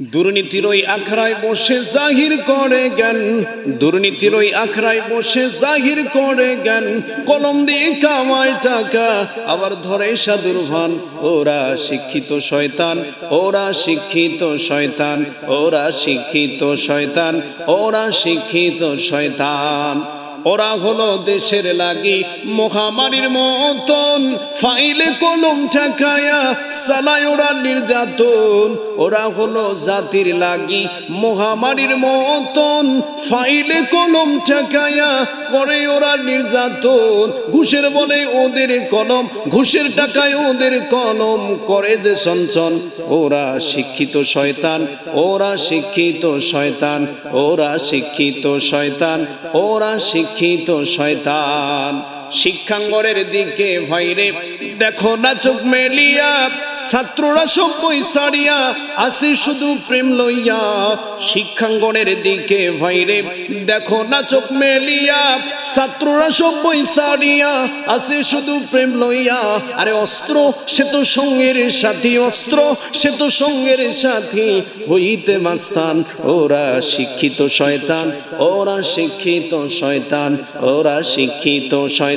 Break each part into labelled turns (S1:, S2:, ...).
S1: দুর্নীতির ওই আখড়ায় বসে জাহির করে জ্ঞান দুর্নীতির ওই আখড়ায় বসে জাহির করে জ্ঞান। কলম দিয়ে কামায় টাকা, আবার ধরে সাধুর ভান। ওরা শিক্ষিত শয়তান, ওরা শিক্ষিত শয়তান, ওরা শিক্ষিত শয়তান, ওরা শিক্ষিত শয়তান। ওরা হলো দেশের লাগি মহামারীর মতন। ফাইলে কলম ঠাকায়া সালায় ওরা নির্যাতন। ওরা হলো জাতির লাগি মহামারীর মতন। ফাইলে কলম ঠাকায়া করে ওরা নির্যাতন। ঘুষের বলে ওদের কলম, ঘুষের টাকায় ওদের কলম করে যে সঞ্চন। ওরা শিক্ষিত শয়তান, ওরা শিক্ষিত শয়তান, ওরা শিক্ষিত শয়তান। ওরা শিক্ষিত শয়তান। শিক্ষাঙ্গরের দিকে ভাইরে দেখো না চোখ মেলিয়া, ছাত্ররা সব বই সারিয়া, আসে শুধু প্রেম লইয়া। শিক্ষাঙ্গনের দিকে ভাইরে দেখো না চোখ মেলিয়া, ছাত্ররা সব বই সারিয়া, আসে শুধু প্রেম লইয়া। আরে অস্ত্র, সে তো সঙ্গের সাথী, অস্ত্র, সে তো সঙ্গের সাথী। হইতে মাস্তান, ওরা শিক্ষিত শয়তান, ওরা শিক্ষিত শয়তান, ওরা শিক্ষিত শয়তান।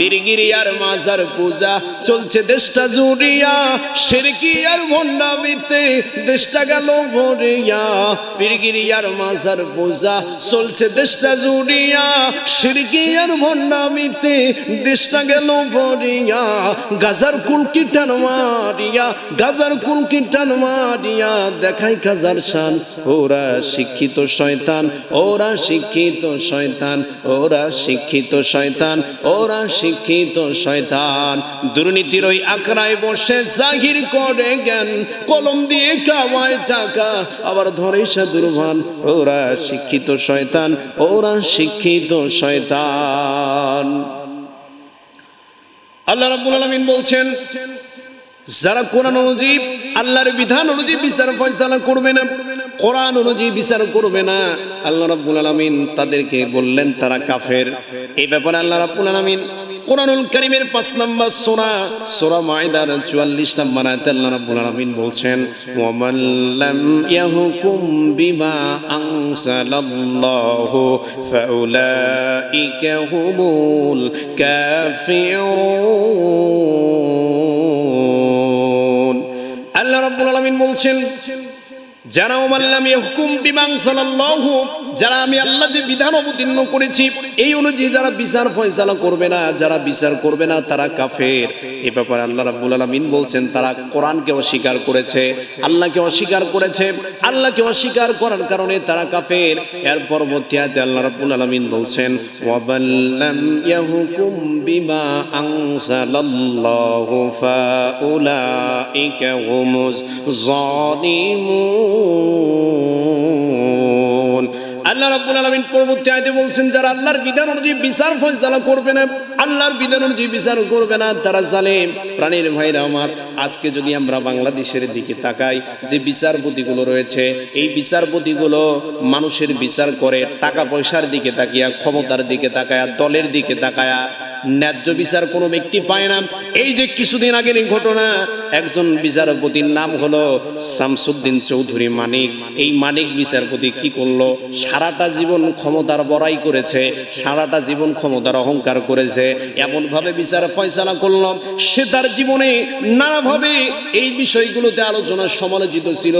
S1: পীরগিরিয়ার মাজার পূজা চলছে দেশটা জুড়িয়া, সেরকি আর ভণ্ডামিতে দেশটা গেল ভরিয়া। পীরগিরিয়ার মাজার পূজা চলছে দেশটা জুড়িয়া, সেরকি আর ভণ্ডামিতে দেশটা গেল ভরিয়া। গাজার কুলকি টান মারিয়া, গাজার কুলকি টান মারিয়া। দেখাই গাজার শান, ওরা শিক্ষিত শয়তান, ওরা শিক্ষিত শয়তান, ওরা শিক্ষিত শয়তান, ওরা শিক্ষিত শয়তান। দুর্নীতির ওই আখড়ায় বসে জাহির করে জ্ঞান। কলম দিয়ে কামায় টাকা। আবার ধরে সে দুর্ভান, ওরা শিক্ষিত শয়তান, ওরা শিক্ষিত শয়তান। আল্লাহ রাব্বুল আলামিন বলছেন, যারা কোরআন অনুযায়ী, আল্লাহর বিধান অনুযায়ী বিচার ফয়সালা করবে না, কোরআন অনুযায়ী বিচার করবে না, আল্লাহ রাব্বুল আলামিন তাদেরকে বললেন, তারা কাফের। এই ব্যাপারে আল্লাহ রাব্বুল আলামিন কোরআনুল করিমের পাঁচ নম্বর সূরা সূরা মাইদার 44 নম্বর আয়াতে আল্লাহ রাব্বুল আলামিন বলছেন, ওয়ামান লাম ইয়াহকুম বিমা আনসালাল্লাহু ফাউলাইকা হুমুল কাফিরুন। আল্লাহ রাব্বুল আলামিন বলছেন, যারা ওমাল্লাম হুকুম বিমাং সাল্লাল্লাহু যারা আমি আল্লাহ যে বিধান অবতীর্ণ করেছি, এই অনুযায়ী যারা বিচার ফয়সালা করবে না, যারা বিচার করবে না, তারা কাফের। এ ব্যাপারে আল্লাহ রাব্বুল আলামিন বলছেন, তারা কোরআনকে অস্বীকার করেছে, আল্লাহকে অস্বীকার করেছে, আল্লাহকে অস্বীকার করার কারণে তারা কাফের। এর পরবর্তী আয়াতে আল্লাহ রাব্বুল আলামিন বলছেন ওয়াবাল্লাম ইয়াহুকুম বিমা আনসালাল্লাহু ফাউলাইকা হুমুজ জালিমুন। আল্লাহ রাব্বুল আলামিন পরবর্তী আয়াতে বলছেন, যারা আল্লাহর বিধান অনুযায়ী বিচার ফয়সালা করবে না, আল্লাহর বিধান অনুযায়ী বিচার করবে না, তারা জালেম। প্রাণীর ভাইরা আমার, আজকে যদি আমরা বাংলাদেশের দিকে তাকাই, যে বিচারপতিগুলো রয়েছে, এই বিচারপতিগুলো মানুষের বিচার করে, টাকা পয়সার দিকে তাকিয়া, ক্ষমতার দিকে তাকায়া, দলের দিকে তাকায়া ন্যায্য বিচার কোনো ব্যক্তি পায় না। এই যে কিছুদিন আগের ঘটনা, একজন বিচারপতির নাম হলো শামসুদ্দিন চৌধুরী মানিক। এই মানিক বিচারপতি কি করল? সারাটা জীবন ক্ষমতার বড়াই করেছে, সারাটা জীবন ক্ষমতার অহংকার করেছে। এমনভাবে বিচার ফয়সালা করল। সে তার জীবনে নানাভাবে এই বিষয়গুলোতে আলোচনা সমালোচিত ছিল।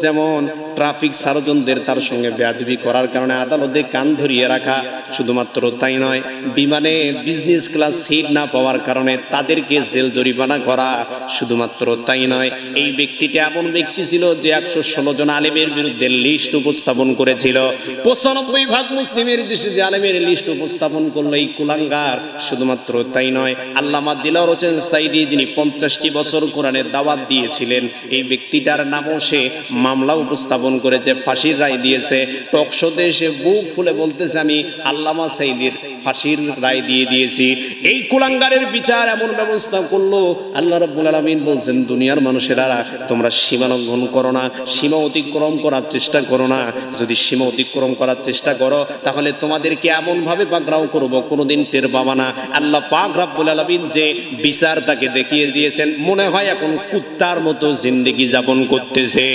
S1: যেমন ট্রাফিক সার্জনদের তার সঙ্গে বেয়াদবি করার কারণে আদালতে কান ধরিয়ে রাখা। শুধুমাত্র তাই নয়, বিমানে বিজনেস ক্লাস সিট না পাওয়ার কারণে তাদেরকে জেল জরিমানা করা শুধুমাত্র তাই নয়। এই ব্যক্তিটা এমন ব্যক্তি ছিল যে একশো ষোলো জন আলেমের বিরুদ্ধে লিস্ট উপস্থাপন করেছিল। পঁচানব্বই ভাগ মুসলিমের দেশে যে আলেমের লিস্ট উপস্থাপন করল এই কুলাঙ্গার শুধুমাত্র তাই নয়। আল্লামা দিলার হোসেন সাইদি যিনি পঞ্চাশটি বছর কোরআনের দাওয়াত দিয়েছিলেন, এই ব্যক্তিটার নামও সে মামলা উপস্থাপন করেছে, ফাঁসির রায় দিয়েছে। টকশোতে এসে বুক ফুলে বলতেছে, আমি আল্লামা সাইদির ফাঁসির রায় দিয়ে দিয়েছি। এই কুলাঙ্গারের বিচার এমন ব্যবস্থা করল। আল্লাহ রাব্বুল আলামিন বলছেন, দুনিয়ার মানুষেরা তোমরা সীমা লঙ্ঘন করো না, সীমা অতিক্রম করার চেষ্টা করো না। যদি সীমা অতিক্রম করার চেষ্টা করো, তাহলে তোমাদেরকে এমনভাবে পাকড়াও করব, কোনোদিন টের পাবা না। আল্লাহ পাক রাব্বুল আলামিন যে বিচার তাকে দেখিয়ে দিয়েছেন, মনে হয় এখন কুত্তার মতো জিন্দেগি যাপন করতেছে।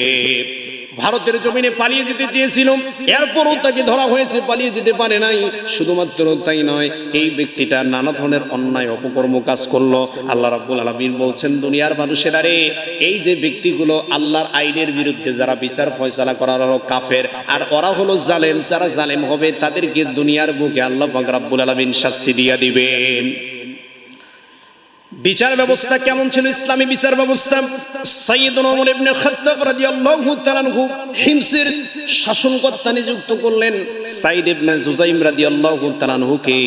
S1: ভারতের জমিনে পালিয়ে যেতে চেয়েছিল। এরপরও তাকে ধরা হয়েছে, পালিয়ে যেতে পারে নাই। শুধুমাত্র তাই নয়, এই ব্যক্তিটা নানা ধরনের অন্যায়, অপকর্ম কাজ করল। আল্লাহ রাব্বুল আলামিন বলছেন, দুনিয়ার মানুষেরা রে, এই যে ব্যক্তিগুলো আল্লাহর আইনের বিরুদ্ধে যারা বিচার ফয়সালা করার হলো কাফের, আর ওরা হলো জালেম, যারা জালেম হবে, তাদেরকে দুনিয়ার বুকে আল্লাহ পাক রাব্বুল আলামিন শাস্তি দিয়া দিবেন। বিচার ব্যবস্থা কেমন ছিল? ইসলামী বিচার ব্যবস্থা? সাইয়েদুল ওমর ইবনে খাত্তাব রাদিয়াল্লাহু তাআলা আনহু হিমসের শাসনকর্তা নিযুক্ত করলেন। সাইদ ইবনে জুজাইম রাদিয়াল্লাহু তাআলা আনহুকে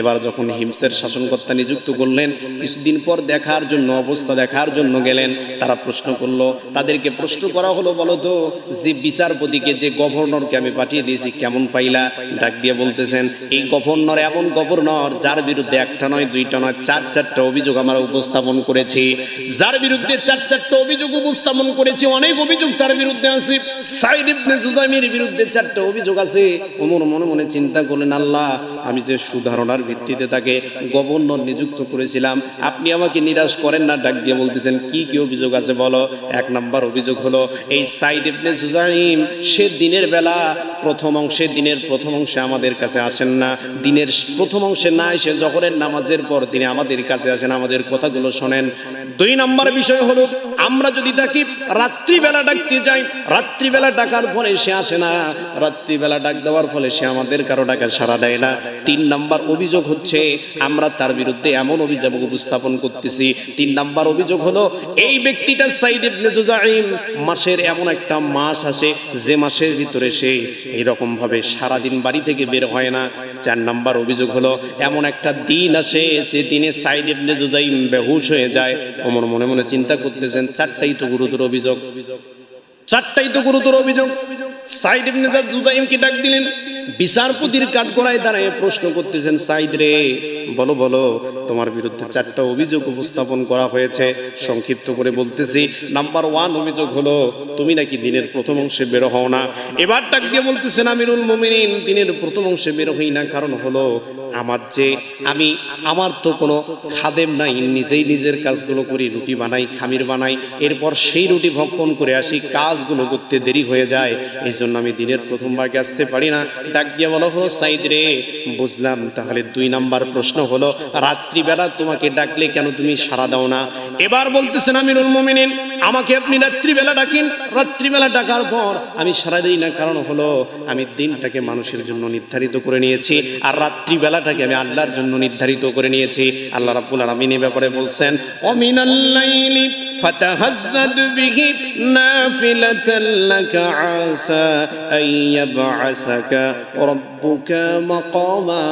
S1: এবার যখন হিমসের শাসনকর্তা নিযুক্ত করলেন, কিছুদিন পর দেখার জন্য, অবস্থা দেখার জন্য গেলেন। তারা প্রশ্ন করল, তাদেরকে প্রশ্ন করা হলো, বলো তো, যে বিচারপতিকে, যে গভর্নরকে আমি পাঠিয়ে দিয়েছি, কেমন পাইলা? ডাক দিয়ে বলতেছেন, এই গভর্নর এমন গভর্নর, যার বিরুদ্ধে একটা নয়, দুইটা নয়, চার, চারটা অভিযোগ আমরা উপস্থাপন করেছি। যার বিরুদ্ধে চার চারটা অভিযোগ উপস্থাপন করেছি, অনেক অভিযোগ তার বিরুদ্ধে আছে। সাইদ ইবনে জুজাইমের বিরুদ্ধে চারটা অভিযোগ আছে। ওমর মনে মনে চিন্তা করলেন, আল্লাহ আমি যে সুধারণার ভিত্তিতে তাকে গভর্নর নিযুক্ত করেছিলাম, আপনি আমাকে নিরাশ করেন না, ডাক দিয়ে বলতেছেন, কি কি অভিযোগ আছে বলো? এক নাম্বার অভিযোগ হলো, এই সাইড ইবনে জুজাইম সে দিনের বেলা প্রথম অংশে, দিনের প্রথম অংশে আমাদের কাছে আসেন না। দিনের প্রথম অংশে না এসে জহরের নামাজের পর তিনি আমাদের কাছে আসেন, আমাদের কথাগুলো শোনেন। দুই নম্বর বিষয় হলো আমরা যদি ডাকি, রাত্রিবেলা ডাকতে যাই, রাত্রিবেলা ডাকার পরে সে আসে না। রাত্রিবেলা ডাক দেওয়ার ফলে সে আমাদের কারও ডাকা সাড়া দেয় না। তিন নাম্বার অভিযোগ হচ্ছে, আমরা তার বিরুদ্ধে এমন অভিযোগ উপস্থাপন করতেছি। তিন নাম্বার অভিযোগ হলো, এই ব্যক্তিটা সাইদ ইবনে জুজাইম মাসের এমন একটা মাস আসে যে মাসের ভিতরে সে এইরকম ভাবে সারাদিন বাড়ি থেকে বের হয় না। চার নাম্বার অভিযোগ হলো, এমন একটা দিন আসে যে দিনে সাইদ ইবনে জুজাইম বেহুশ হয়ে যায়। ওমর মনে মনে চিন্তা করতেছেন চারটাই তো গুরুতর অভিযোগ। চারটাই তো গুরুতর অভিযোগ। সাইদ ইবনে জুজাইমকে ডাক দিলেন, বিচারপতির কাঠগড়ায় দাঁড়ায় প্রশ্ন করতেছেন, সাইদ রে বলো বলো, তোমার বিরুদ্ধে চারটা অভিযোগ উপস্থাপন করা হয়েছে। সংক্ষিপ্ত করে বলতেছি, নাম্বার ওয়ান অভিযোগ হলো, তুমি নাকি দিনের প্রথম অংশে বেরো হও না। এবার ডাক দিয়ে বলতেছেন, আমিরুল মোমিনিন, দিনের প্রথম অংশে বেরো হই না, কারণ হলো, আমার যে আমি, আমার তো কোনো খাদেম নাই, নিজেই নিজের কাজগুলো করি, রুটি বানাই, খামির বানাই, এরপর সেই রুটি ভক্ষণ করে আসি, কাজগুলো করতে দেরি হয়ে যায় এই জন্য আমি দিনের প্রথম ভাগে আসতে পারি না। ডাক দিয়ে বলা হলো, সাইদ রে, বুঝলাম, তাহলে দুই নাম্বার প্রশ্ন হলো রাত্রিবেলা তোমাকে ডাকলে কেন তুমি সাড়া দাও না? এবার বলতেছেন আমিরুল মোমিনিন আমাকে আপনি রাত্রিবেলা ডাকিন রাত্রিবেলা ডাকার পর আমি সারা দিই না কারণ হলো আমি দিনটাকে মানুষের জন্য নির্ধারিত করে নিয়েছি আর রাত্রিবেলাটাকে আমি আল্লাহর জন্য নির্ধারিত করে নিয়েছি আল্লাহ রাব্বুল আলামিন এই ব্যাপারে বলছেন অমিনাল লাইলি فتهزد به نافلة لك عسى أن يبعثك ربك مقاما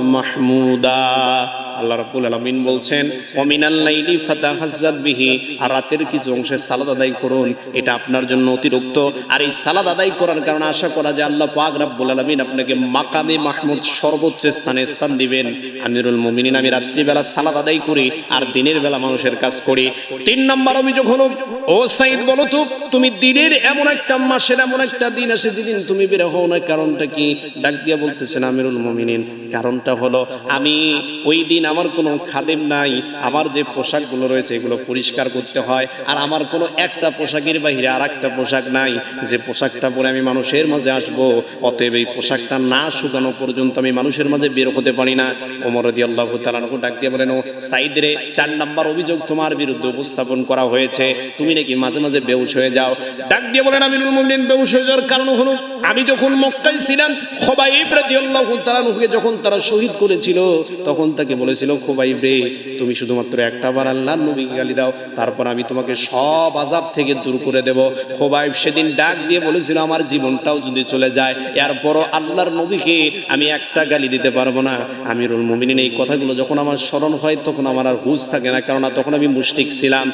S1: محمودا আল্লাহ রাব্বুল আলামিন বলছেন অমিনাল লাইলি ফাতাহাজ্জাদ বিহি আর রাতের কিছু অংশে সালাদ আদায় করুন, এটা আপনার জন্য অতিরিক্ত। আর এই সালাদ আদায় করার কারণে আশা করা যায় আল্লাহ পাক রাব্বুল আলামিন আপনাকে মাকামে মাহমুদ সর্বোচ্চ স্থানে স্থান দিবেন। আমিরুল মুমিনিন, আমি রাত্রিবেলা সালাদ আদায় করি, আর দিনের বেলা মানুষের কাজ করি। তিন নম্বর অভিযোগ হলো ও সাইদ, বলো তো, তুমি দিনের এমন একটা মাসের এমন একটা দিন আসে যেদিন তুমি বের হও না কারণটা কি? ডাক দিয়া বলতেছেন আমিরুল মুমিনিন, কারণটা হলো আমি ওই দিন আমার কোনো খাদেম নাই, আমার যে পোশাকগুলো রয়েছে এগুলো পরিষ্কার করতে হয়, আর আমার কোনো একটা পোশাকের বাহিরে আর একটা পোশাক নাই, যে পোশাকটা পরে আমি মানুষের মাঝে আসব, অতএব এই পোশাকটা না শুকানো পর্যন্ত আমি মানুষের মাঝে বের হতে পারি না। ওমর রদি আল্লাহ তালানকু ডাক দিয়ে বলেন, ও সাইদরে চার নাম্বার অভিযোগ তোমার বিরুদ্ধে উপস্থাপন করা হয়েছে। তুমি নাকি মাঝে মাঝে বেউস হয়ে যাও? ডাক দিয়ে বলেন আমিরুল মুমিনিন বেউস হয়ে যাওয়ার কারণ হলো, আমি যখন মক্কায় ছিলাম, খোবাইব রাদিয়াল্লাহু তাআলাকে যখন তারা শহীদ করেছিল, তখন তাকে বলেছিল, খোবাইব রে, তুমি শুধুমাত্র একটা বার আল্লাহর নবীকে গালি দাও, তারপর আমি তোমাকে সব আযাব থেকে দূর করে দেব। খোবাইব সেদিন ডাক দিয়ে বলেছিল, আমার জীবনটাও যদি চলে যায়, এরপরও আল্লাহর নবীকে আমি একটা গালি দিতে পারব না। আমিরুল মুমিনিন এই কথাগুলো যখন আমার স্মরণ হয়, তখন আমার আর হুঁশ থাকে না, কেননা তখন আমি মুশরিক ছিলাম।